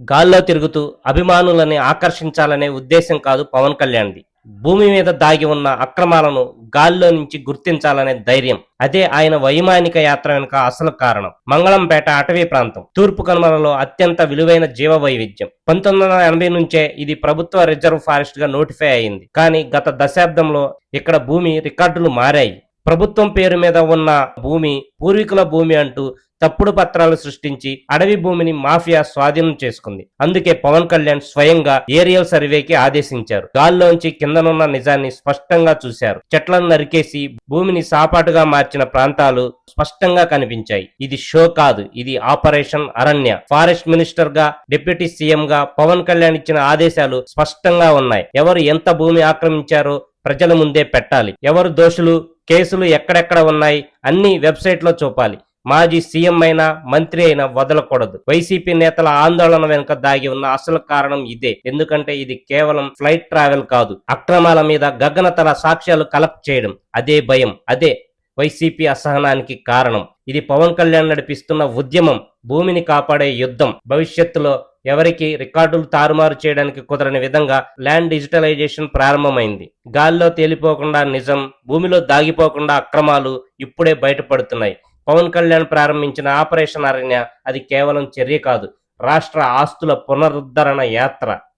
గాల్లో తిరుగుతూ అభిమానులని ఆకర్షించాలనే ఉద్దేశం కాదు పవన్ కళ్యాణ్ది. భూమి మీద దాగి ఉన్న అక్రమాలను గాల్లో నుంచి గుర్తించాలనే ధైర్యం. అదే ఆయన వైమానిక యాత్ర వెనుక అసలు కారణం. మంగళంపేట అటవీ ప్రాంతం. తూర్పు కనుమలలో అత్యంత విలువైన జీవ వైవిధ్యం పంతొమ్మిది వందల ఎనభై నుంచే ఇది ప్రభుత్వ రిజర్వ్ ఫారెస్ట్గా నోటిఫై అయింది. కానీ గత దశాబ్దంలో ఇక్కడ భూమి రికార్డులు మారాయి. ప్రభుత్వం పేరు మీద ఉన్న భూమి పూర్వీకుల భూమి అంటూ తప్పుడు పత్రాలు సృష్టించి అడవి భూమిని మాఫియా స్వాధీనం చేసుకుంది. అందుకే పవన్ కళ్యాణ్ స్వయంగా ఏరియల్ సర్వేకి ఆదేశించారు. గాల్లోంచి కిందనున్న నిజాన్ని స్పష్టంగా చూశారు. చెట్లను నరికేసి భూమిని సాపాటుగా మార్చిన ప్రాంతాలు స్పష్టంగా కనిపించాయి. ఇది షో కాదు ఇది ఆపరేషన్ అరణ్య. ఫారెస్ట్ మినిస్టర్గా డిప్యూటీ సీఎం గా పవన్ కళ్యాణ్ ఇచ్చిన ఆదేశాలు స్పష్టంగా ఉన్నాయి. ఎవరు ఎంత భూమి ఆక్రమించారో ప్రజల ముందే పెట్టాలి. ఎవరు దోషులు కేసులు ఎక్కడెక్కడ ఉన్నాయి అన్ని వెబ్సైట్లో చూపాలి. మాజీ సీఎం అయినా మంత్రి అయినా వదలకూడదు. వైసీపీ నేతల ఆందోళన వెనుక దాగి ఉన్న అసలు కారణం ఇదే. ఎందుకంటే ఇది కేవలం ఫ్లైట్ ట్రావెల్ కాదు. అక్రమాల మీద గగనతల సాక్ష్యాలు కలెక్ట్ చేయడం. అదే భయం. అదే వైసీపీ అసహనానికి కారణం. ఇది పవన్ కళ్యాణ్ నడిపిస్తున్న ఉద్యమం భూమిని కాపాడే యుద్ధం. భవిష్యత్తులో ఎవరికి రికార్డులు తారుమారు చేయడానికి కుదరని విధంగా ల్యాండ్ డిజిటలైజేషన్ ప్రారంభమైంది. గాల్లో తేలిపోకుండా నిజం భూమిలో దాగిపోకుండా అక్రమాలు ఇప్పుడే బయటపడుతున్నాయి. పవన్ కళ్యాణ్ ప్రారంభించిన ఆపరేషన్ అరణ్య అది కేవలం చర్య కాదు రాష్ట్ర ఆస్తుల పునరుద్ధరణ యాత్ర.